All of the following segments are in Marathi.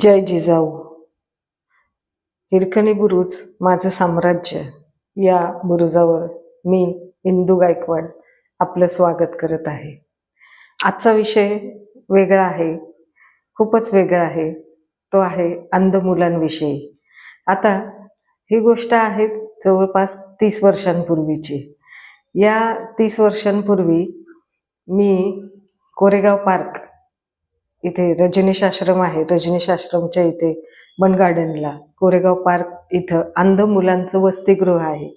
जय जिजाऊ. हिरकणी बुरुज माझं साम्राज्य. या बुरुजावर मी इंदू गायकवाड आपलं स्वागत करत आहे. आजचा विषय वेगळा आहे खूपच वेगळा आहे. तो आहे अंध मुलांविषयी आता ही गोष्ट आहे जवळपास तीस वर्षांपूर्वीची. या तीस वर्षांपूर्वी मी कोरेगाव पार्क इथे रजनीश आश्रम आहे. रजनीश आश्रमच्या इथे बन गार्डनला कोरेगाव पार्क इथं अंध मुलांचं वसतिगृह आहे.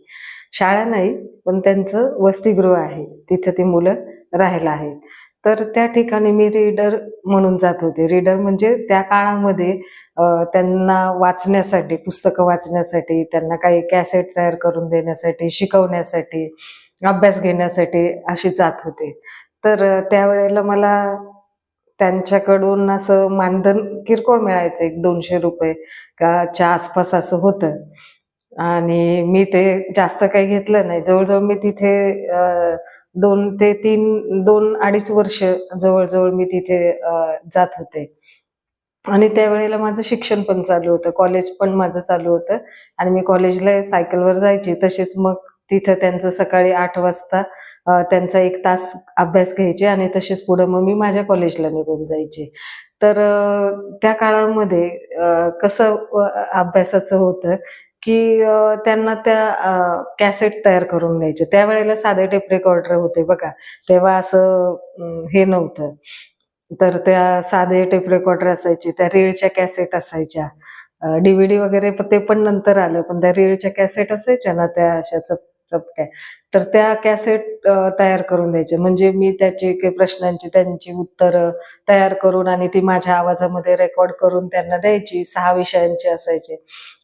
शाळा नाही पण त्यांचं वसतिगृह आहे. तिथं ती मुलं राहायला आहेत. तर त्या ठिकाणी मी रीडर म्हणून जात होते. रीडर म्हणजे त्या काळामध्ये त्यांना वाचण्यासाठी पुस्तकं वाचण्यासाठी त्यांना काही कॅसेट तयार करून देण्यासाठी शिकवण्यासाठी अभ्यास घेण्यासाठी अशी जात होते. तर त्यावेळेला मला त्यांच्याकडून असं मानधन किरकोळ मिळायचं एक दोनशे रुपये का च्या आसपास असं होतं. आणि मी ते जास्त काही घेतलं नाही. जवळजवळ मी तिथे दोन ते तीन दोन अडीच वर्ष जवळजवळ मी तिथे जात होते. आणि त्यावेळेला माझं शिक्षण पण चालू होतं. कॉलेज पण माझं चालू होतं. आणि मी कॉलेजला सायकलवर जायची. तसेच मग तिथं त्यांचं सकाळी आठ वाजता त्यांचा एक तास अभ्यास घ्यायचे आणि तसेच पुढे मग मी माझ्या कॉलेजला निघून जायचे. तर त्या काळामध्ये कसं अभ्यासाचं होतं की त्यांना त्या कॅसेट तयार करून द्यायचे त्यावेळेला साधे टेप रेकॉर्डर होते बघा. तेव्हा असं हे नव्हतं. तर त्या साधे टेप रेकॉर्डर असायचे त्या रेळच्या कॅसेट असायच्या. डीव्हीडी वगैरे ते पण नंतर आलं. पण त्या रेळच्या कॅसेट असायच्या ना त्या अशाचं चपट्या. तर त्या कॅसेट तयार करून द्यायचे. म्हणजे मी त्याचे काही प्रश्नांची त्यांची उत्तरं तयार करून आणि ती माझ्या आवाजामध्ये रेकॉर्ड करून त्यांना द्यायची. सहा विषयांची असायचे.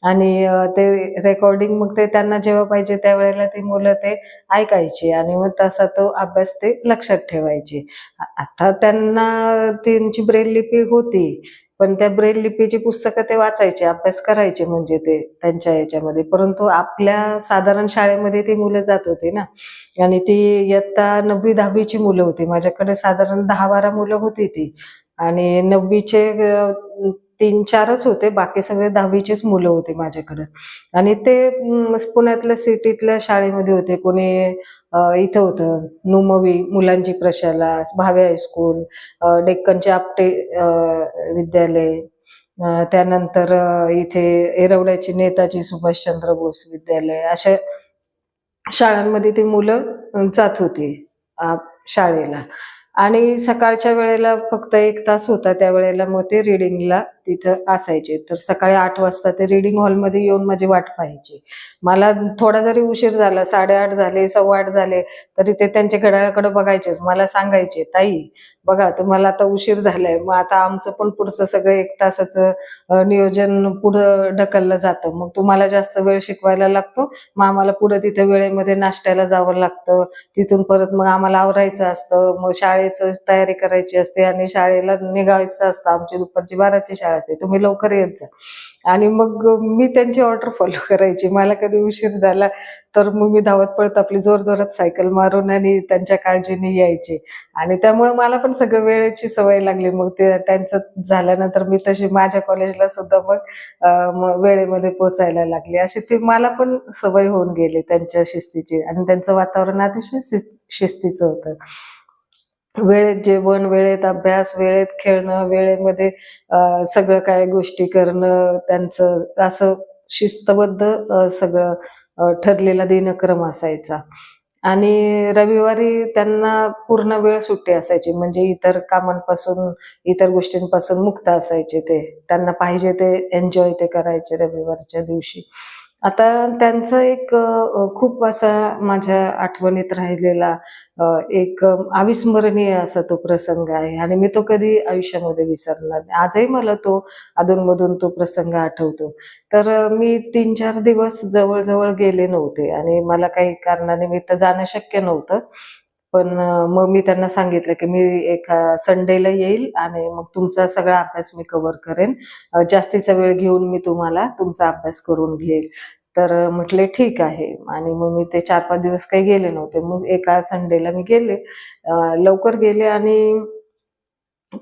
आणि ते रेकॉर्डिंग मग ते त्यांना जेव्हा पाहिजे त्यावेळेला ती मुलं ते ऐकायची आणि मग तसा तो अभ्यास ते लक्षात ठेवायचे. आता त्यांना त्यांची ब्रेल लिपी होती. पण त्या ब्रेल लिपीची पुस्तकं ते वाचायचे अभ्यास करायचे म्हणजे ते त्यांच्या याच्यामध्ये. परंतु आपल्या साधारण शाळेमध्ये ती मुलं जात होती ना. आणि ती इयत्ता नववी दहावीची मुलं होती. माझ्याकडे साधारण दहा बारा मुलं होती ती. आणि नववीचे तीन चारच होते. बाकी सगळे दहावीचेच मुलं होते माझ्याकडे. आणि ते पुण्यातल्या सिटीतल्या शाळेमध्ये होते. कोणी इथं होतं. नुमवी मुलांची प्रशाला भावे हायस्कूल डेक्कनचे आपटे विद्यालय त्यानंतर इथे एरवड्याची नेताजी सुभाषचंद्र बोस विद्यालय अशा शाळांमध्ये ती मुलं जात होती शाळेला. आणि सकाळच्या वेळेला फक्त एक तास होता त्यावेळेला मग ते रिडिंगला तिथं असायचे. तर सकाळी आठ वाजता ते रिडिंग हॉलमध्ये येऊन माझी वाट पाहायची. मला थोडा जरी उशीर झाला साडेआठ झाले सव्वा आठ झाले तरी ते त्यांच्या घड्याळाकडे बघायचेच. मला सांगायचे ताई बघा तुम्हाला आता उशीर झालाय. मग आता आमचं पण पुढचं सगळं एक तासाचं नियोजन पुढं ढकललं जातं. मग तुम्हाला जास्त वेळ शिकवायला लागतो. मग आम्हाला पुढं तिथे वेळेमध्ये नाश्त्याला जावं लागतं. तिथून परत मग आम्हाला आवरायचं असतं. मग शाळेचं तयारी करायची असते आणि शाळेला निघायचं असतं. आमची दुपारची बाराची शाळा असते तुम्ही लवकर येत जा. आणि मग मी त्यांची ऑर्डर फॉलो करायची. मला कधी उशीर झाला तर मग मी धावत पळत आपली जोर जोरात सायकल मारून आणि त्यांच्या काळजीने यायची. आणि त्यामुळे मला पण सगळं वेळेची सवय लागली. मग ते त्यांचं झाल्यानंतर मी तशी माझ्या कॉलेजला सुद्धा मग वेळेमध्ये पोचायला लागली. अशी ती मला पण सवय होऊन गेली त्यांच्या शिस्तीची. आणि त्यांचं वातावरण अतिशय शिस्तीचं होतं. वेळेत जेवण वेळेत अभ्यास वेळेत खेळणं वेळेमध्ये सगळं काय गोष्टी करणं त्यांचं असं शिस्तबद्ध सगळं ठरलेला दिनक्रम असायचा. आणि रविवारी त्यांना पूर्ण वेळ सुट्टी असायची. म्हणजे इतर कामांपासून इतर गोष्टींपासून मुक्त असायचे ते. त्यांना पाहिजे ते एन्जॉय ते करायचे रविवारच्या दिवशी. आता त्यांचं एक खूप असा माझ्या आठवणीत राहिलेला एक अविस्मरणीय असा तो प्रसंग आहे. आणि मी तो कधी आयुष्यामध्ये विसरणार नाही. आजही मला तो अधूनमधून तो प्रसंग आठवतो. तर मी तीन चार दिवस जवळजवळ गेले नव्हते. आणि मला काही कारणानिमित्त जाणं शक्य नव्हतं. पण मग मी त्यांना सांगितलं की मी एका संडेला येईल आणि मग तुमचा सगळा अभ्यास मी कव्हर करेन. जास्तीचा वेळ घेऊन मी तुम्हाला तुमचा अभ्यास करून घेईल. तर म्हटले ठीक आहे. आणि मग मी ते चार पाच दिवस काही गेले नव्हते. मग एका संडेला मी गेले. लवकर गेले आणि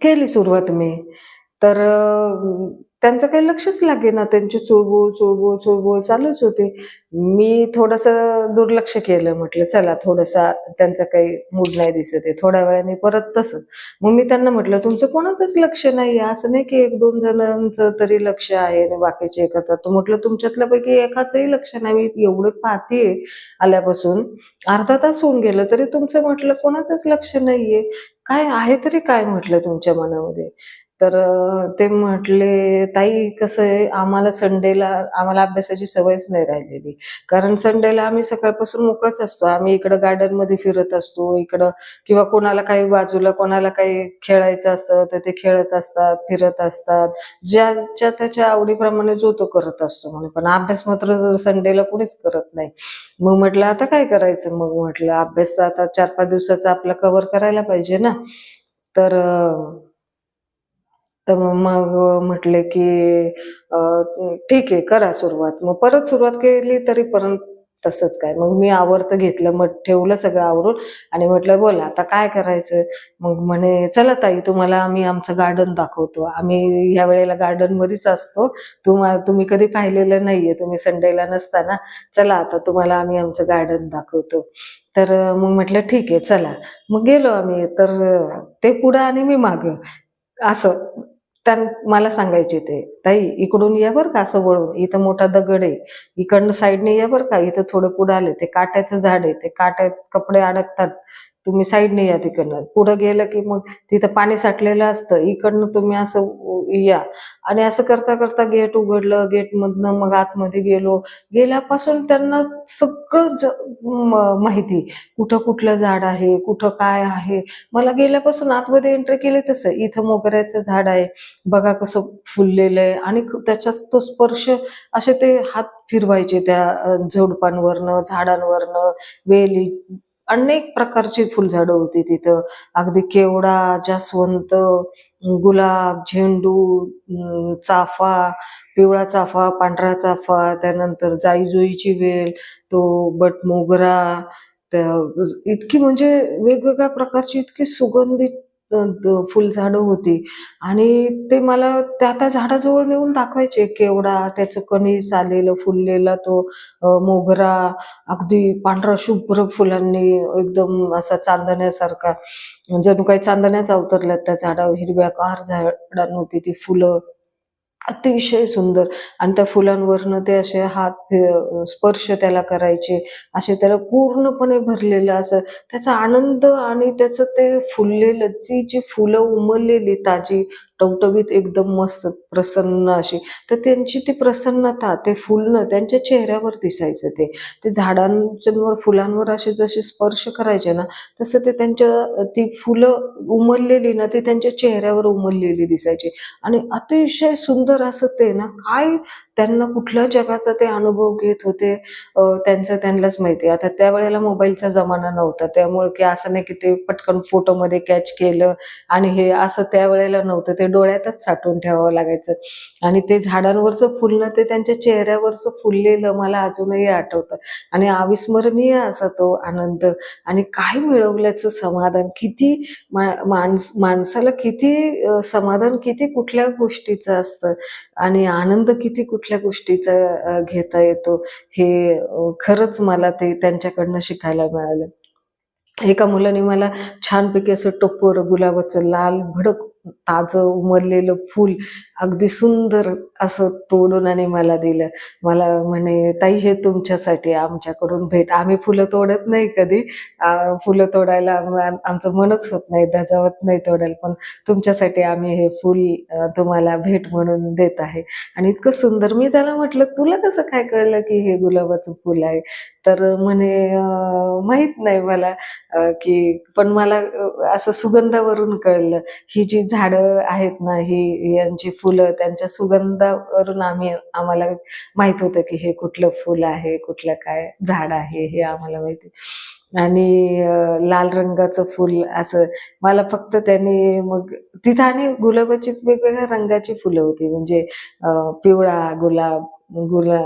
केली सुरुवात मी. तर त्यांचं काही लक्षच लागेना. त्यांची चुळबुळ चुळबुळ चुळबुळ चालूच होते. मी थोडस दुर्लक्ष केलं. म्हटलं चला थोडसा त्यांचं काही मूड नाही दिसत आहे. थोड्या वेळाने परत तसंच. मग मी त्यांना म्हटलं तुमचं कोणाचंच लक्ष नाही असं नाही की एक दोन जणांचं तरी लक्ष आहे आणि बाकीचे एकत्र. तर म्हटलं तुमच्यातल्यापैकी एकाचंही लक्ष नाही. मी एवढं पाहतीये आल्यापासून. अर्धा तास होऊन गेलं तरी तुमचं म्हटलं कोणाचंच लक्ष नाहीये. काय आहे तरी काय म्हटलं तुमच्या मनामध्ये? तर ते म्हटले ताई कसं आहे? आम्हाला संडेला आम्हाला अभ्यासाची सवयच नाही राहिलेली. कारण संडेला आम्ही सकाळपासून मोकळच असतो. आम्ही इकडं गार्डनमध्ये फिरत असतो इकडं किंवा कोणाला काही बाजूला कोणाला काही खेळायचं असतं तर ते खेळत असतात फिरत असतात. ज्याच्या त्याच्या आवडीप्रमाणे जो तो करत असतो म्हणे पण अभ्यास मात्र संडेला कुणीच करत नाही. मग म्हटलं आता काय करायचं? मग म्हटलं अभ्यास तर आता चार पाच दिवसाचा आपला कव्हर करायला पाहिजे ना. तर तर मग म्हटले की अं, ठीक आहे करा सुरुवात. मग परत सुरुवात केली तरी परत तसंच काय. मग मी आवर्त घेतलं मग ठेवलं सगळं आवरून आणि म्हटलं बोला आता काय करायचं? मग म्हणे चला ताई तुम्हाला आम्ही आमचं गार्डन दाखवतो. आम्ही ह्या वेळेला गार्डन मध्येच असतो. तुम्हा तुम्ही कधी पाहिलेलं नाहीये. तुम्ही संडेला नसताना चला आता तुम्हाला आम्ही आमचं गार्डन दाखवतो. तर अं, मग म्हटलं ठीक आहे चला. मग गेलो आम्ही. तर अं, ते पुढं आणि मी मागं. असं. त्या मला सांगायचे ते ताई इकडून या बरं का असं वळून. इथं मोठा दगड आहे. इकडनं साईडने या बरं का. इथं थोडं पुढं आले. ते काट्याचं झाड आहे. ते काट्यात कपडे अडकतात. तुम्ही साईडने या तिकडनं. पुढं गेलं की मग तिथं पाणी साठलेलं असतं. इकडनं तुम्ही असं या. आणि असं करता करता गेट उघडलं. गेट मधनं मग आतमध्ये गेलो. गेल्यापासून त्यांना सगळं ज- माहिती. कुठं कुठलं झाड आहे? कुठं काय आहे? मला गेल्यापासून आतमध्ये एंट्री केली तसं. इथं मोगऱ्याचं झाड आहे. बघा कसं फुललेलं आहे. आणि त्याच्यात तो स्पर्श असे ते हात फिरवायचे त्या झोडपांवरनं झुडपांवरनं झाडांवरनं. वेली अनेक प्रकारची फुलझाडं होती तिथं. अगदी केवडा जास्वंत गुलाब झेंडू चाफा पिवळा चाफा पांढरा चाफा त्यानंतर जाईजुईची वेल तो बट मोगरा इतकी म्हणजे वेगवेगळ्या प्रकारची इतकी सुगंधित फुलझाडं होती. आणि ते मला त्या त्या झाडाजवळ नेऊन दाखवायचे केवडा त्याचं कणीस आलेलं फुललेला तो मोगरा अगदी पांढरा शुभ्र फुलांनी एकदम असा चांदण्यासारखा. जणू काही चांदण्याच अवतरल्यात त्या झाडावर हिरव्यागार झाडांवरती ती फुलं अतिशय सुंदर. आणि त्या फुलांवरनं ते असे हात स्पर्श त्याला करायचे. असे त्याला पूर्णपणे भरलेलं असं त्याचा आनंद आणि त्याचं ते फुललेलं जी जी फुलं उमललेली ताजी टवटवीत एकदम मस्त प्रसन्न अशी. तर त्यांची ती प्रसन्नता ते फुलणं त्यांच्या चेहऱ्यावर दिसायचं ते. ते झाडांवर फुलांवर असे जसे स्पर्श करायचे ना तसं ते त्यांच्या ती फुलं उमललेली ना ती त्यांच्या चेहऱ्यावर उमललेली दिसायची. आणि अतिशय सुंदर असं ते ना काय त्यांना कुठल्या जगाचा ते अनुभव घेत होते त्यांचं त्यांनाच माहिती. आता त्यावेळेला मोबाईलचा जमाना नव्हता त्यामुळे की असं नाही की ते पटकन फोटोमध्ये कॅच केलं आणि हे असं त्यावेळेला नव्हतं. ते डोळ्यातच साठवून ठेवावं लागायचं. आणि ते झाडांवरचं फुलणं ते त्यांच्या चेहऱ्यावरचं फुललेलं मला अजूनही आठवतं. आणि अविस्मरणीय असा तो आनंद आणि काय मिळवल्याचं समाधान. किती मा- माणस माणसाला किती समाधान किती कुठल्या गोष्टीचं असतं आणि आनंद किती कुठल्या गोष्टीचा घेता येतो हे खरंच मला ते त्यांच्याकडनं शिकायला मिळालं. एका मुलाने मला छानपैकी असं टप्पर गुलाबाचं लाल भडक ताजं उमरलेलं फूल अगदी सुंदर असं तोडून आणि मला दिलं. मला म्हणे ताई हे तुमच्यासाठी आमच्याकडून भेट. आम्ही फुलं तोडत नाही कधी. फुलं तोडायला आमचं मनच होत नाही दजावत नाही तोडायला. पण तुमच्यासाठी आम्ही हे फूल तुम्हाला भेट म्हणून देत आहे. आणि इतकं सुंदर. मी त्याला म्हटलं तुला कसं काय कळलं की हे गुलाबाचं फुल आहे? तर म्हणे माहीत माहीत नाही मला की पण मला असं सुगंधावरून कळलं. ही जी झाडं आहेत ना ही यांची फुलं त्यांच्या सुगंधावरून आम्ही आम्हाला माहीत होतं की हे कुठलं फुल आहे कुठलं काय झाड आहे हे आम्हाला माहिती. आणि लाल रंगाचं फुल असं मला फक्त त्यांनी मग तिथं आणि गुलाबाची वेगवेगळ्या रंगाची फुलं होती. म्हणजे पिवळा गुलाब गुला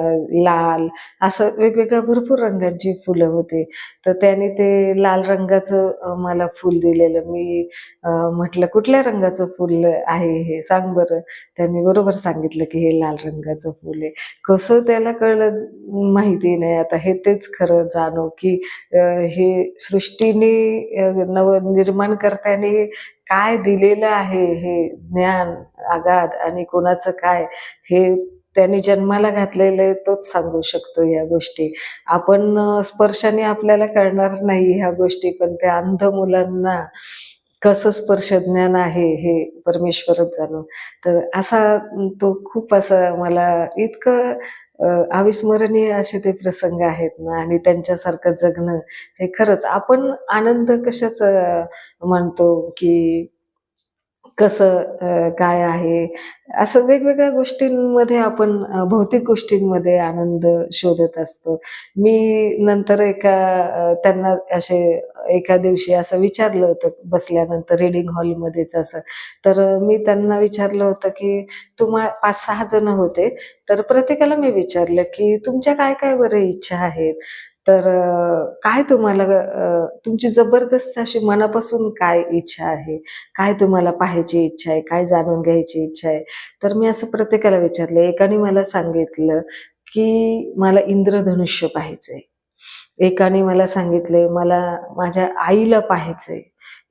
लाल असं वेगवेगळ्या भरपूर रंगांची फुलं होती. तर त्याने ते लाल रंगाचं मला फुल दिलेलं. मी म्हटलं कुठल्या रंगाचं फुल आहे हे सांग बरं. त्यांनी बरोबर सांगितलं की हे लाल रंगाचं फुल आहे. कसं त्याला कळलं माहिती नाही. आता हे तेच खरं जाणव की हे सृष्टीने नवनिर्माण करताना काय दिलेलं आहे हे ज्ञान आगाध आणि कोणाचं काय हे त्यांनी जन्माला घातलेलं आहे तोच सांगू शकतो या गोष्टी. आपण स्पर्शाने आपल्याला कळणार नाही ह्या गोष्टी पण त्या अंध मुलांना कसं स्पर्श ज्ञान आहे हे परमेश्वरच जाणं तर असा तो खूप असा मला इतकं अविस्मरणीय असे ते प्रसंग आहेत ना आणि त्यांच्यासारखं जगणं हे खरंच. आपण आनंद कशाच म्हणतो की कसं काय आहे? असं वेगवेगळ्या गोष्टींमध्ये आपण भौतिक गोष्टींमध्ये आनंद शोधत असतो. मी नंतर एका त्यांना असे एका दिवशी असं विचारलं होतं बसल्यानंतर रिडिंग हॉलमध्येच असं. तर मी त्यांना विचारलं होतं की तुम्हा पाच सहा जण होते. तर प्रत्येकाला मी विचारलं की तुमच्या काय काय बरं इच्छा आहेत? तर काय तुम्हाला तुमची जबरदस्त अशी मनापासून काय इच्छा आहे? काय तुम्हाला पाहायची इच्छा आहे? काय जाणून घ्यायची इच्छा आहे? तर मी असं प्रत्येकाला विचारलं. एकाने मला सांगितलं की मला इंद्रधनुष्य पाहायचंय. एकाने मला सांगितले मला माझ्या आईला पाहायचंय.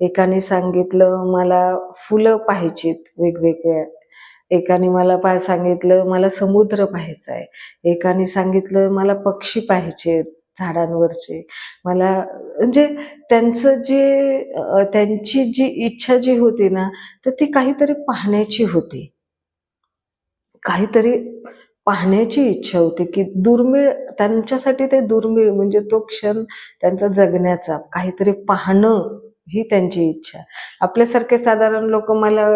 एकाने सांगितलं मला फुलं पाहायचीत वेगवेगळ्या. एकाने मला पाय सांगितलं मला समुद्र पाहायचा आहे एकाने सांगितलं मला पक्षी पाहिजेत झाडांवरचे. मला म्हणजे त्यांचं जे त्यांची जी इच्छा जी होती ना तर ती काहीतरी पाहण्याची होती. काहीतरी पाहण्याची इच्छा होती की दुर्मिळ त्यांच्यासाठी ते दुर्मिळ म्हणजे तो क्षण त्यांचा जगण्याचा काहीतरी पाहणं. ही त्यांची इच्छा. आपल्यासारखे साधारण लोक मला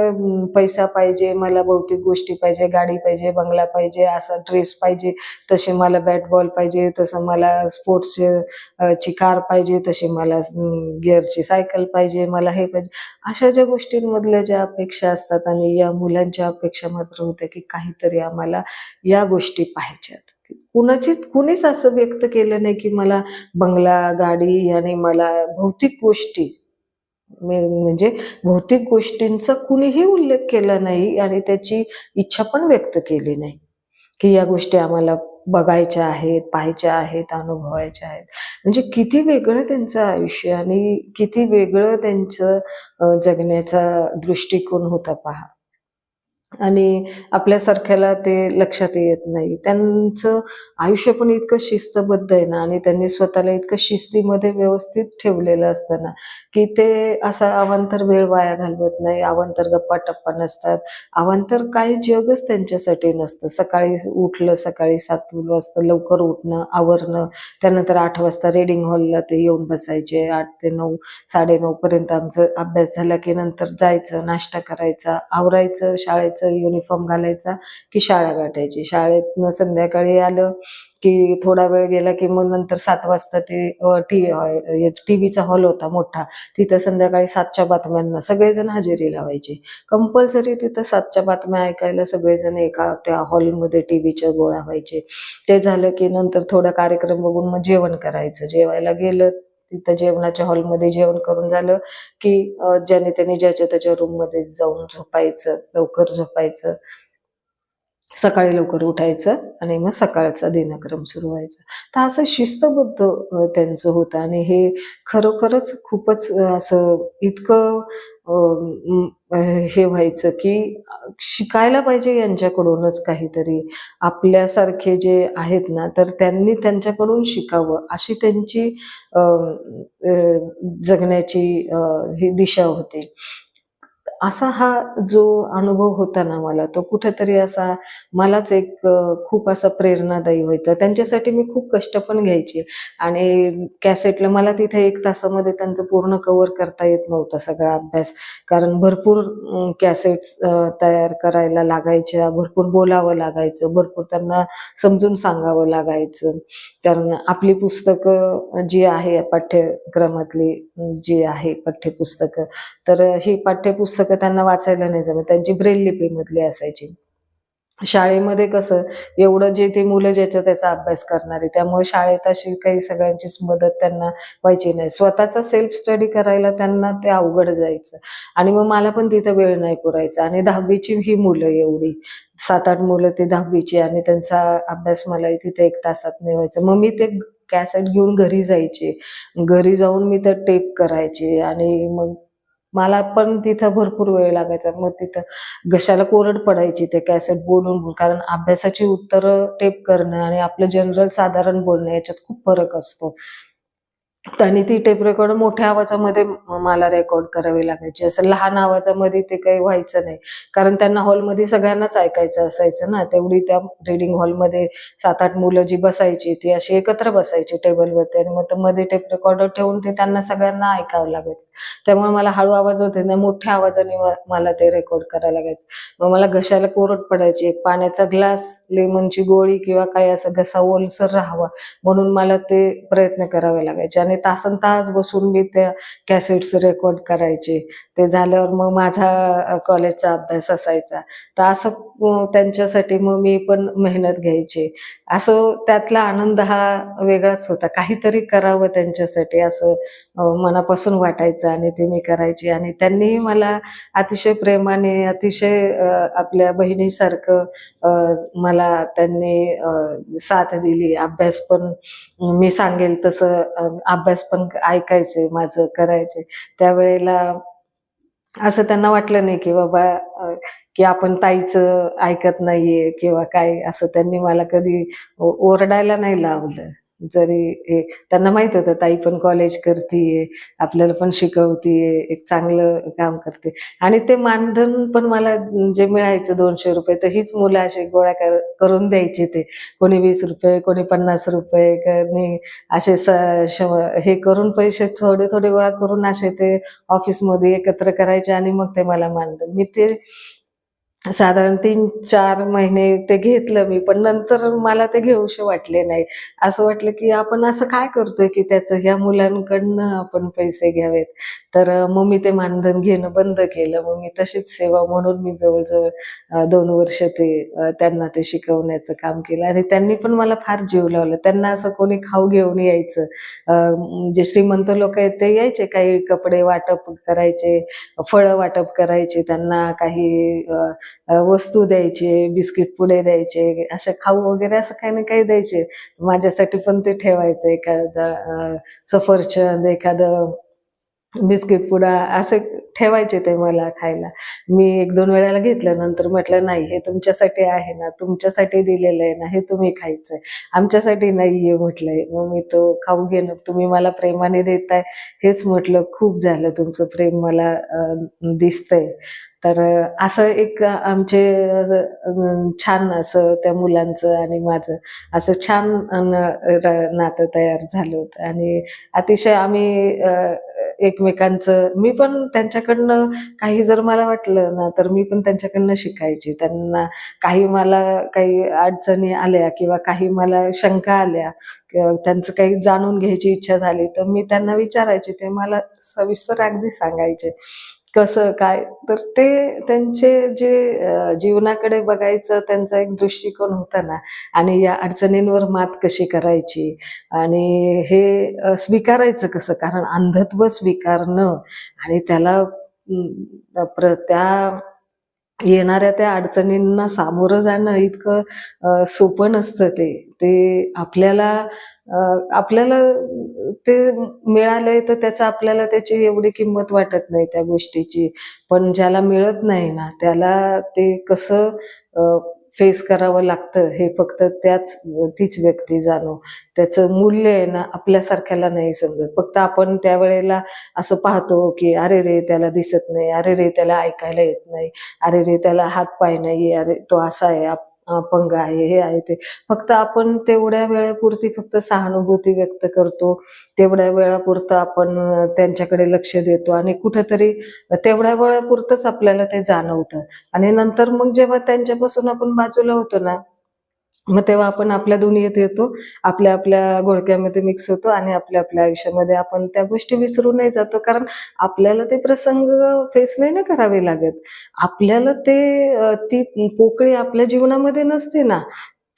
पैसा पाहिजे मला भौतिक गोष्टी पाहिजे गाडी पाहिजे बंगला पाहिजे असा ड्रेस पाहिजे तसे मला बॅट बॉल पाहिजे तसं मला स्पोर्ट्स ची कार पाहिजे तशी मला गिअरची सायकल पाहिजे मला हे पाहिजे. अशा ज्या गोष्टींमधल्या ज्या अपेक्षा असतात आणि या मुलांच्या अपेक्षा मात्र होत्या की काहीतरी आम्हाला या गोष्टी पाहिजेत. कुणाचीच कुणीच असं व्यक्त केलं नाही की मला बंगला गाडी आणि मला भौतिक गोष्टी म्हणजे भौतिक गोष्टींचा कुणीही उल्लेख केला नाही आणि त्याची इच्छा पण व्यक्त केली नाही. की या गोष्टी आम्हाला बघायच्या आहेत पाहायच्या आहेत अनुभवायच्या आहेत. म्हणजे किती वेगळं त्यांचं आयुष्य आणि किती वेगळं त्यांचं जगण्याचा दृष्टिकोन होता पहा. आणि आपल्यासारख्याला ते लक्षात येत नाही. त्यांचं आयुष्य पण इतकं शिस्तबद्ध आहे ना आणि त्यांनी स्वतःला इतकं शिस्तीमध्ये व्यवस्थित ठेवलेलं असतं ना की ते असा अवांतर वेळ वाया घालवत नाही अवांतर गप्पा टप्पा नसतात. अवांतर काही जगच त्यांच्यासाठी नसतं. सकाळी उठलं सकाळी सात वाजता लवकर उठणं आवरणं त्यानंतर आठ वाजता रेडिंग हॉलला ते येऊन बसायचे. आठ ते नऊ साडेनऊ पर्यंत आमचं अभ्यास झाला की नंतर जायचं नाश्ता करायचा आवरायचं शाळेचं युनिफॉर्म घालायचा की शाळा गाठायची. शाळेतनं संध्याकाळी आलं की थोडा वेळ गेला की मग नंतर सात वाजता ते टी टीव्हीचा हॉल होता मोठा. तिथं संध्याकाळी सातच्या बातम्यांना सगळेजण हजेरी लावायचे. कंपल्सरी तिथं सातच्या बातम्या ऐकायला सगळेजण एका त्या हॉलमध्ये टीव्हीच्या गोळा व्हायचे. ते झालं की नंतर थोडा कार्यक्रम बघून मग जेवण करायचं. जेवायला गेलं तिथं जेवणाच्या हॉलमध्ये जेवण करून झालं की ज्याने त्याने ज्याच्या त्याच्या रूममध्ये जाऊन झोपायचं लवकर झोपायचं सकाळी लवकर उठायचं आणि मग सकाळचा दिनक्रम सुरू व्हायचा. तर असं शिस्तबद्ध त्यांचं होतं आणि हे खरोखरच खूपच असं इतकं हे व्हायचं की शिकायला पाहिजे यांच्याकडूनच काहीतरी. आपल्यासारखे जे आहेत ना तर त्यांनी त्यांच्याकडून शिकावं अशी त्यांची जगण्याची ही दिशा होती. असा हा जो अनुभव होता ना मला तो कुठेतरी असा मलाच एक खूप असा प्रेरणादायी व्हायचं त्यांच्यासाठी मी खूप कष्ट पण घ्यायचे आणि कॅसेटला मला तिथे एक तासामध्ये त्यांचं पूर्ण कव्हर करता येत नव्हता सगळा अभ्यास. कारण भरपूर कॅसेट्स तयार करायला लागायच्या भरपूर बोलावं लागायचं भरपूर त्यांना समजून सांगावं लागायचं. कारण आपली पुस्तकं जी आहे पाठ्यक्रमातली जी आहे पाठ्यपुस्तकं तर ही पाठ्यपुस्तकं त्यांना वाचायला नाही जमत. त्यांची ब्रेल लिपीमधली असायची. शाळेमध्ये कसं एवढं जे ते मुलं ज्याच्या त्याचा अभ्यास करणारे त्यामुळे शाळेत अशी काही सगळ्यांचीच मदत त्यांना व्हायची नाही. स्वतःचा सेल्फ स्टडी करायला त्यांना ते अवघड जायचं. आणि मग मला पण तिथं वेळ नाही पुरायचा. आणि दहावीची ही मुलं एवढी सात आठ मुलं ती दहावीची आणि त्यांचा अभ्यास मला तिथे एक तासात नाही व्हायचा. मग मी ते कॅसेट घेऊन घरी जायचे. घरी जाऊन मी तर टेप करायचे आणि मग मला पण तिथं भरपूर वेळ लागायचा. मग तिथं घशाला कोरड पडायची ते कॅसेट बोलून कारण अभ्यासाची उत्तरं टेप करणं आणि आपलं जनरल साधारण बोलणं याच्यात खूप फरक असतो. त्यांनी ती टेप रेकॉर्ड मोठ्या आवाजामध्ये मला रेकॉर्ड करावी लागायची. असं लहान आवाजामध्ये ते काही व्हायचं नाही. कारण त्यांना हॉलमध्ये सगळ्यांनाच ऐकायचं असायचं ना. तेवढी त्या रिडिंग हॉलमध्ये सात आठ मुलं जी बसायची ती अशी एकत्र बसायची टेबलवरती आणि मग मध्ये टेप रेकॉर्डर ठेवून ते त्यांना सगळ्यांना ऐकावं लागायचं. त्यामुळे मला हळू आवाज होते ना मोठ्या आवाजाने मला ते रेकॉर्ड करायला लागायचं. मग मला घशाला कोरट पडायची. एक पाण्याचा ग्लास लेमनची गोळी किंवा काही असं घसा ओलसर राहावा म्हणून मला ते प्रयत्न करावे लागायचे. आणि तासन तास बसून मी त्या कॅसेट्स रेकॉर्ड करायचे. ते झाल्यावर मग माझा कॉलेजचा अभ्यास असायचा. तर असं त्यांच्यासाठी मग मी पण मेहनत घ्यायचे. असं त्यातला आनंद हा वेगळाच होता. काहीतरी करावं त्यांच्यासाठी असं मनापासून वाटायचं आणि ते मी करायची. आणि त्यांनीही मला अतिशय प्रेमाने अतिशय आपल्या बहिणीसारखं मला त्यांनी साथ दिली. अभ्यास पण मी सांगेल तसं अभ्यास पण ऐकायचे माझं करायचे. त्यावेळेला असं त्यांना वाटलं नाही की बाबा की आपण ताईचं ऐकत नाहीये किंवा काय असं त्यांनी मला कधी ओरडायला नाही लावलं. जरी हे त्यांना माहीत होतं ताई पण कॉलेज करतीये आपल्याला पण शिकवतीये एक चांगलं काम करते. आणि ते मानधन पण मला जे मिळायचं दोनशे रुपये तर हीच मुलं अशी गोळा कर- करून द्यायचे ते. कोणी वीस रुपये कोणी पन्नास रुपये कोणी असे स- हे करून पैसे थोडे थोडे गोळा करून असे ते ऑफिसमध्ये एकत्र करायचे आणि मग ते मला मानधन. मी ते साधारण तीन चार महिने ते घेतलं मी पण नंतर मला ते घेऊशे वाटले नाही. असं वाटलं की आपण असं काय करतोय की त्याचं ह्या मुलांकडनं आपण पैसे घ्यावेत. तर मग मी ते मानधन घेणं बंद केलं. मग मी तशीच सेवा म्हणून मी जवळजवळ दोन वर्ष ते त्यांना ते शिकवण्याचं काम केलं. आणि त्यांनी पण मला फार जीव लावलं. त्यांना असं कोणी खाऊ घेऊन यायचं जे श्रीमंत लोक आहेत ते यायचे. काही कपडे वाटप करायचे फळं वाटप करायचे त्यांना काही वस्तू द्यायचे बिस्किट पुडे द्यायचे असे खाऊ वगैरे असं काही ना काही द्यायचे. माझ्यासाठी पण ते ठेवायचं एखादं सफरचंद एखादं बिस्किट पुडा असे ठेवायचे ते मला खायला. मी एक दोन वेळाला घेतलं नंतर म्हटलं नाही हे तुमच्यासाठी आहे ना तुमच्यासाठी दिलेलं आहे ना हे तुम्ही खायचंय. आमच्यासाठी नाहीये म्हटलंय. मग मी तो खाऊ घेणं तुम्ही मला प्रेमाने देताय. हेच म्हटलं खूप झालं तुमचं प्रेम मला दिसतंय. तर असं एक आमचे छान असं त्या मुलांचं आणि माझं असं छान नातं तयार झालं होतं. आणि अतिशय आम्ही एकमेकांचं मी पण त्यांच्याकडनं काही जर मला वाटलं ना तर मी पण त्यांच्याकडनं शिकायची. त्यांना काही मला काही अडचणी आल्या किंवा काही मला शंका आल्या किंवा त्यांचं काही जाणून घ्यायची इच्छा झाली तर मी त्यांना विचारायचे. ते मला सविस्तर अगदी सांगायचे. कसं काय? तर ते त्यांचे जे जीवनाकडे बघायचं त्यांचा एक दृष्टिकोन होता ना. आणि या अडचणींवर मात कशी करायची? आणि हे स्वीकारायचं कसं? कारण अंधत्व स्वीकारणं आणि त्याला प्र त्या येणाऱ्या त्या अडचणींना सामोरं जाणं इतकं सोपं नसतं ते. ते आपल्याला आपल्याला ते मिळालंय तर त्याचा आपल्याला त्याची एवढी किंमत वाटत नाही त्या गोष्टीची. पण ज्याला मिळत नाही ना त्याला ते कसं फेस करावं लागतं हे फक्त त्याच तीच व्यक्ती जाणो. त्याचं मूल्य आहे ना आपल्यासारख्याला नाही समजत. फक्त आपण त्यावेळेला असं पाहतो की अरे रे त्याला दिसत नाही अरे रे त्याला ऐकायला येत नाही अरे रे त्याला हात पाय नाही अरे तो असा आहे अपंग आहे हे आहे ते. फक्त आपण तेवढ्या वेळापुरती फक्त सहानुभूती व्यक्त करतो. तेवढ्या वेळापुरतं आपण त्यांच्याकडे लक्ष देतो आणि कुठेतरी तेवढ्या वेळापुरतंच आपल्याला ते जाणवतं. आणि नंतर मग जेव्हा त्यांच्यापासून आपण बाजूला होतो ना मग तेव्हा आपण आपल्या दुनियेत येतो आपल्या आपल्या घोळक्यामध्ये मिक्स होतो आणि आपल्या आपल्या आयुष्यामध्ये आपण त्या गोष्टी विसरूनही जातो. कारण आपल्याला ते प्रसंग फेस नाही ना करावे लागत. आपल्याला ते ती पोकळी आपल्या जीवनामध्ये नसते ना.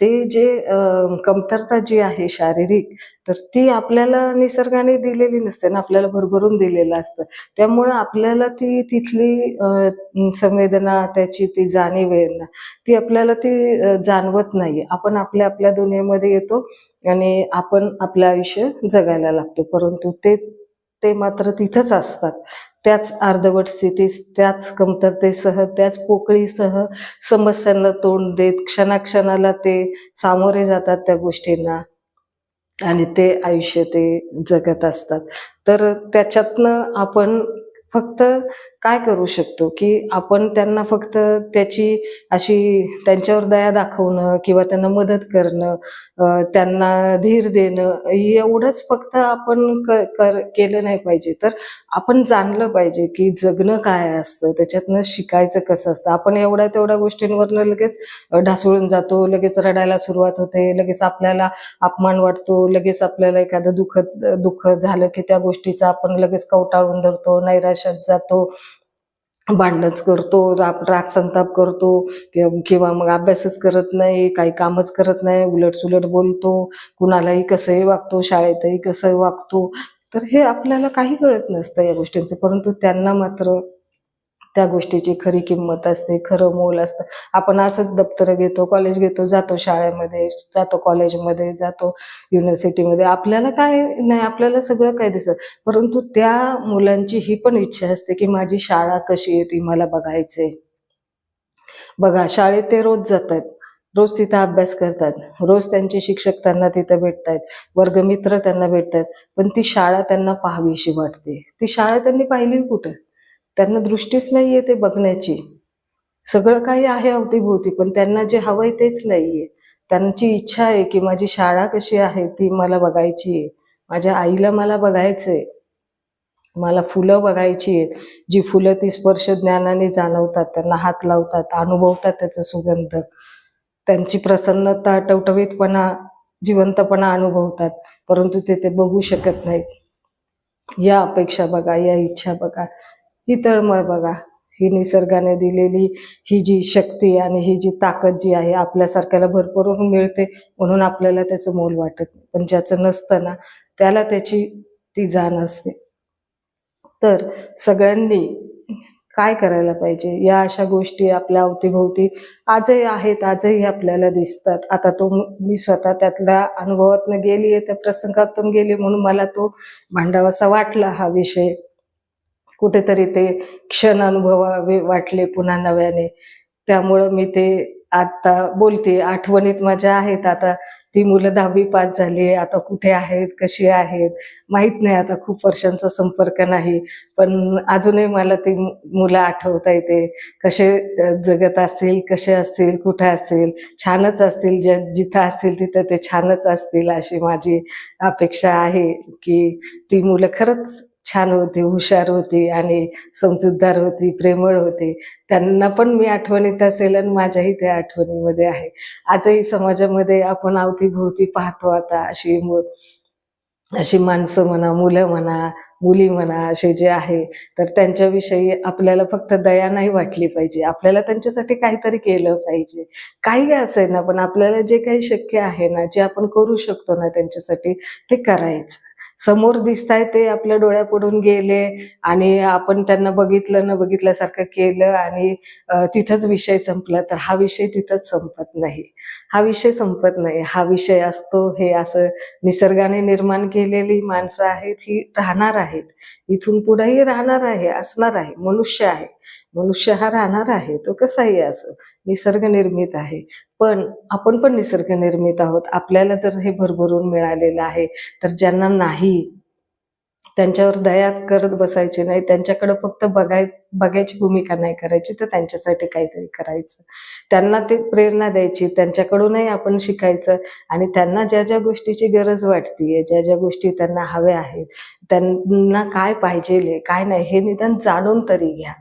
ते जे कमतरता जी आहे शारीरिक तर ती आपल्याला निसर्गाने दिलेली नसते ना आपल्याला भरभरून दिलेलं असतं. त्यामुळं आपल्याला ती तिथली संवेदना त्याची ती जाणीव आहे ना ती आपल्याला ती जाणवत नाही आपण आपल्या आपल्या दुनियेमध्ये येतो आणि आपण आपलं आयुष्य जगायला लागतो. परंतु ते ते मात्र तिथंच असतात. त्याच अर्धवट स्थितीत त्याच कमतरतेसह त्याच पोकळीसह समस्यांना तोंड देत क्षणाक्षणाला ते सामोरे जातात त्या गोष्टींना. आणि ते आयुष्य ते जगत असतात. तर त्याच्यातनं आपण फक्त काय करू शकतो की आपण त्यांना फक्त त्याची अशी त्यांच्यावर दया दाखवणं किंवा त्यांना मदत करणं त्यांना धीर देणं एवढंच फक्त आपण क- कर केलं नाही पाहिजे. तर आपण जाणलं पाहिजे की जगणं काय असतं त्याच्यातनं शिकायचं कसं असतं. आपण एवढ्या तेवढ्या गोष्टींवरनं लगेच ढासळून जातो लगेच रडायला सुरुवात होते लगेच आपल्याला अपमान वाटतो लगेच आपल्याला एखादं दुःख दुःख झालं की त्या गोष्टीचा आपण लगेच कवटाळून धरतो नैराश्यात जातो. भांडणच करतो राग राग संताप करतो किंवा मग अभ्यासच करत नाही काही कामच करत नाही उलटसुलट बोलतो कुणालाही कसंही वागतो शाळेतही कसंही वागतो. तर हे आपल्याला काही कळत नसतं या गोष्टींचं परंतु त्यांना मात्र त्या गोष्टीची खरी किंमत असते खरं मोल असतं. आपण असंच दप्तर घेतो कॉलेज घेतो जातो शाळेमध्ये जातो कॉलेजमध्ये जातो युनिव्हर्सिटीमध्ये आपल्याला काय नाही आपल्याला सगळं काय दिसत. परंतु त्या मुलांची ही पण इच्छा असते की माझी शाळा कशी आहे ती मला बघायचंय. बघा शाळेत ते रोज जातात. रोज तिथं अभ्यास करतात. रोज त्यांचे शिक्षक त्यांना तिथं भेटतायत. वर्गमित्र त्यांना भेटतात. पण ती शाळा त्यांना पाहावीशी वाटते. ती शाळा त्यांनी पाहिली कुठं? त्यांना दृष्टीच नाही आहे ते बघण्याची. सगळं काही आहे अवतीभोवती पण त्यांना जे हवंय तेच नाहीये. त्यांची इच्छा आहे की माझी शाळा कशी आहे ती मला बघायची आहे. माझ्या आईला मला बघायचंय. मला फुलं बघायची आहेत. जी फुलं ती स्पर्श ज्ञानाने जाणवतात त्यांना हात लावतात अनुभवतात त्याचा सुगंध. त्यांची प्रसन्नता टवटवीतपणा जिवंतपणा अनुभवतात परंतु ते ते बघू शकत नाहीत. या अपेक्षा बघा या इच्छा बघा. ही तळमळ बघा. ही निसर्गाने दिलेली ही जी शक्ती आणि ही जी ताकद जी आहे आपल्यासारख्याला भरपूर मिळते म्हणून आपल्याला त्याचं मोल वाटत नाही. पण ज्याचं नसतं ना त्याला त्याची ती जाण असते. तर सगळ्यांनी काय करायला पाहिजे? या अशा गोष्टी आपल्या अवतीभोवती आजही आहेत आजही आपल्याला दिसतात. आता तो मी स्वतः त्यातल्या अनुभवातनं गेली आहे त्या प्रसंगातून गेली म्हणून मला तो भांडावासा वाटला हा विषय. कुठेतरी ते क्षण अनुभवावे वाटले पुन्हा नव्याने. त्यामुळं मी ते आता बोलते. आठवणीत माझ्या आहेत. आता ती मुलं दहावी पास झाली आहे. आता कुठे आहेत? कशी आहेत? माहीत नाही. आता खूप वर्षांचा संपर्क नाही. पण अजूनही मला ती मु- मुलं आठवता येते. कसे जगत असतील कसे असतील कुठे असतील? छानच असतील. ज जिथं असतील तिथं ते छानच असतील अशी माझी अपेक्षा आहे की ती मुलं खरंच छान होती हुशार होती आणि समजूतदार होती प्रेमळ होती. त्यांना पण मी आठवणीत असेल आणि माझ्याही त्या आठवणीमध्ये आहे. आजही समाजामध्ये आपण अवतीभोवती पाहतो आता अशी अशी माणसं म्हणा मुलं म्हणा मुली म्हणा असे जे आहे तर त्यांच्याविषयी आपल्याला फक्त दया नाही वाटली पाहिजे. आपल्याला त्यांच्यासाठी काहीतरी केलं पाहिजे. काही असेल ना पण आपल्याला जे काही शक्य आहे ना जे आपण करू शकतो ना त्यांच्यासाठी ते करायचं. समोर दिसताय ते आपल्या डोळ्यापुढून गेले आणि आपण त्यांना बघितलं न बघितल्यासारखं केलं आणि तिथंच विषय संपला. तर हा विषय तिथंच संपत नाही. हा विषय संपत नाही. हा विषय असतो. हे असं निसर्गाने निर्माण केलेली माणसं आहेत. ही राहणार आहेत. इथून पुढेही राहणार आहे असणार आहे. मनुष्य आहे. मनुष्य हा राहणार आहे तो कसाही असो निसर्ग निर्मित आहे. पण आपण पण निसर्ग निर्मित आहोत. आपल्याला जर हे भरभरून मिळालेलं आहे तर ज्यांना नाही त्यांच्यावर दया करत बसायची नाही त्यांच्याकडे फक्त बघाय बघायची भूमिका नाही करायची तर त्यांच्यासाठी काहीतरी करायचं. त्यांना ते प्रेरणा द्यायची त्यांच्याकडूनही आपण शिकायचं आणि त्यांना ज्या ज्या गोष्टीची गरज वाटतीये ज्या ज्या गोष्टी त्यांना हव्या आहेत त्यांना काय पाहिजे काय नाही हे निदान जाणून तरी घ्या.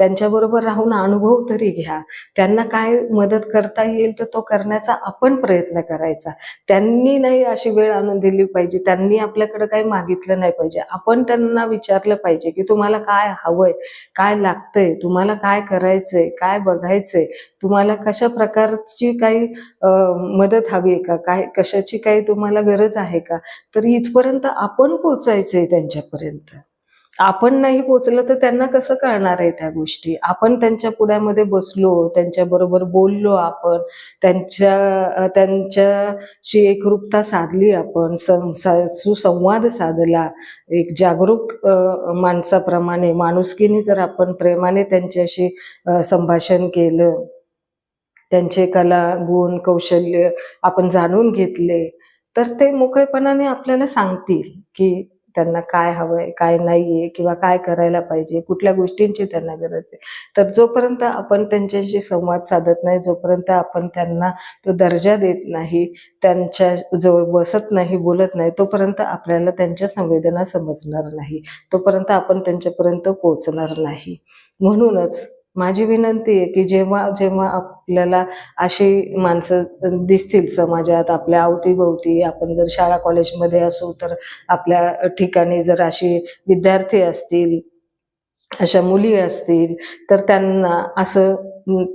त्यांच्याबरोबर राहून अनुभव तरी घ्या. त्यांना काय मदत करता येईल तर तो करण्याचा आपण प्रयत्न करायचा. त्यांनी नाही अशी वेळ आणून दिली पाहिजे. त्यांनी आपल्याकडे काही मागितलं नाही पाहिजे. आपण त्यांना विचारलं पाहिजे की तुम्हाला काय हवंय काय लागतंय तुम्हाला काय करायचंय काय बघायचंय तुम्हाला कशा प्रकारची काही मदत हवी आहे का? काय कशाची काही तुम्हाला गरज आहे का? तर इथपर्यंत आपण पोचायचंय त्यांच्यापर्यंत. आपण नाही पोचलं तर त्यांना कसं कळणार आहे त्या गोष्टी? आपण त्यांच्या पुढ्यामध्ये बसलो त्यांच्या बरोबर बोललो आपण त्यांच्या त्यांच्याशी एकरूपता साधली आपण सं- सुसंवाद साधला. एक जागरूक माणसाप्रमाणे माणुसकीने जर आपण प्रेमाने त्यांच्याशी संभाषण केलं त्यांचे कला गुण कौशल्य आपण जाणून घेतले तर ते मोकळेपणाने आपल्याला सांगतील की त्यांना काय हवंय काय नाहीये किंवा काय करायला पाहिजे कुठल्या गोष्टींची त्यांना गरज आहे. तर जोपर्यंत आपण त्यांच्याशी संवाद साधत नाही जोपर्यंत आपण त्यांना तो दर्जा देत नाही त्यांच्या जवळ बसत नाही बोलत नाही तोपर्यंत आपल्याला त्यांच्या संवेदना समजणार नाही. तोपर्यंत आपण त्यांच्यापर्यंत पोहोचणार नाही. म्हणूनच माझी विनंती आहे की जेव्हा जेव्हा आपल्याला अशी माणसं दिसतील समाजात आपल्या अवतीभोवती आपण जर शाळा कॉलेजमध्ये असू तर आपल्या ठिकाणी जर अशी विद्यार्थी असतील अशा मुली असतील तर त्यांना असं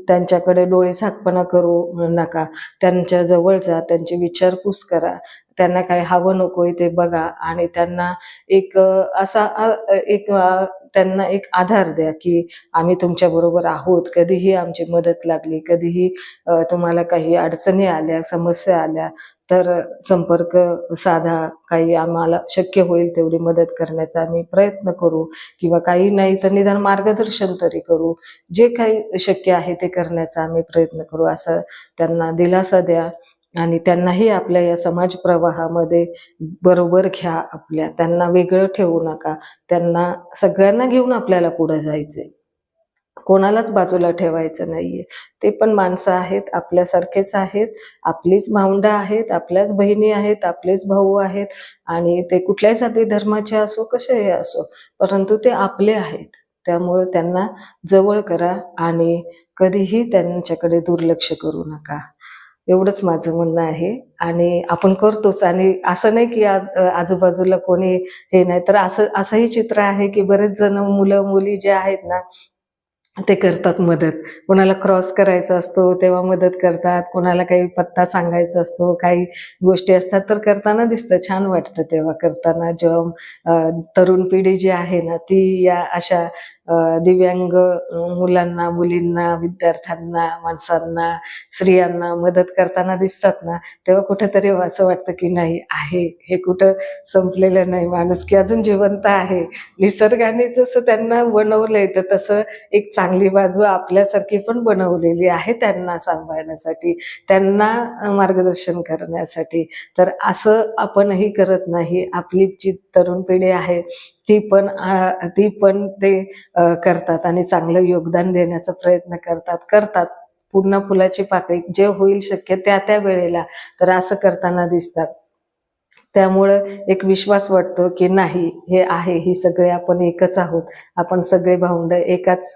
त्यांच्याकडे डोळे झाकपणा करू नका. त्यांच्या जवळ जा त्यांची विचारपूस करा. त्यांना काय हवं नकोय ते बघा आणि त्यांना एक असा एक त्यांना एक आधार द्या की आम्ही तुमच्या बरोबर आहोत. कधीही आमची मदत लागली कधीही तुम्हाला काही अडचणी आल्या समस्या आल्या तर संपर्क साधा. काही आम्हाला शक्य होईल तेवढी मदत करण्याचा आम्ही प्रयत्न करू किंवा काही नाही तर निदान मार्गदर्शन तरी करू. जे काही शक्य आहे ते करण्याचा आम्ही प्रयत्न करू असं त्यांना दिलासा द्या. आणि त्यांनाही आपल्या या समाज प्रवाहामध्ये बरोबर घ्या आपल्या. त्यांना वेगळं ठेवू नका. त्यांना सगळ्यांना घेऊन आपल्याला पुढं जायचंय. कोणालाच बाजूला ठेवायचं नाहीये. ते पण माणसं आहेत आपल्यासारखेच आहेत. आपलीच भावंडं आहेत आपल्याच बहिणी आहेत आपलेच भाऊ आहेत. आणि ते कुठल्याही जाती धर्माचे असो कसेही असो परंतु ते आपले आहेत. त्यामुळे त्यांना जवळ करा आणि कधीही त्यांच्याकडे दुर्लक्ष करू नका. एवढंच माझं म्हणणं आहे. आणि आपण करतोच. आणि असं नाही की आ- आजूबाजूला कोणी हे नाही. तर असं असंही चित्र आहे की बरेच जण मुलं मुली जे आहेत ना ते करतात मदत. कोणाला क्रॉस करायचा असतो तेव्हा मदत करतात. कोणाला काही पत्ता सांगायचा असतो काही गोष्टी असतात तर करताना दिसतं. छान वाटतं तेव्हा करताना. जेव्हा तरुण पिढी जी आहे ना ती या अशा दिव्यांग मुलांना मुलींना विद्यार्थ्यांना माणसांना स्त्रियांना मदत करताना दिसतात ना तेव्हा कुठेतरी हो असं वाटतं की नाही आहे. हे कुठं संपलेलं नाही. माणूस की अजून जिवंत आहे. निसर्गाने जसं त्यांना बनवलंय तर तसं एक चांगली बाजू आपल्यासारखी पण बनवलेली आहे त्यांना सांभाळण्यासाठी त्यांना मार्गदर्शन करण्यासाठी. तर असं आपणही करत नाही. आपली जी तरुण पिढी आहे ती पण ती पण ते करतात आणि चांगलं योगदान देण्याचा प्रयत्न करतात. करतात. पूर्ण फुलाची पाकळी. जे होईल शक्य त्या त्या वेळेला. तर असं करताना दिसतात. त्यामुळं एक विश्वास वाटतो की नाही हे आहे ही सगळे आपण एकच आहोत. आपण सगळे भाऊंड एकाच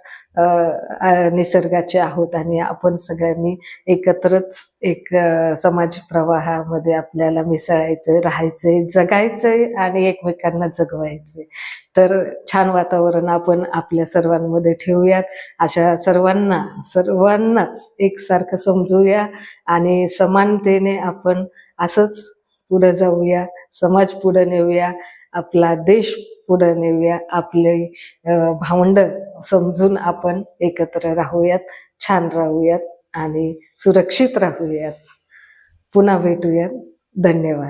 निसर्गाचे आहोत आणि आपण सगळ्यांनी एकत्रच एक समाज प्रवाहामध्ये आपल्याला मिसळायचं राहायचंय जगायचंय आणि एकमेकांना जगवायचंय. तर छान वातावरण आपण आपल्या सर्वांमध्ये ठेवूयात. अशा सर्वांना सर्वांनाच एकसारखं समजूया आणि समानतेने आपण असंच पुढे जाऊया समाज पुढे नेऊया आपला देश पुढे नेऊया आपले भावंड समजून आपण एकत्र राहूयात छान राहूयात आणि सुरक्षित राहूयात. पुन्हा भेटूयात. धन्यवाद.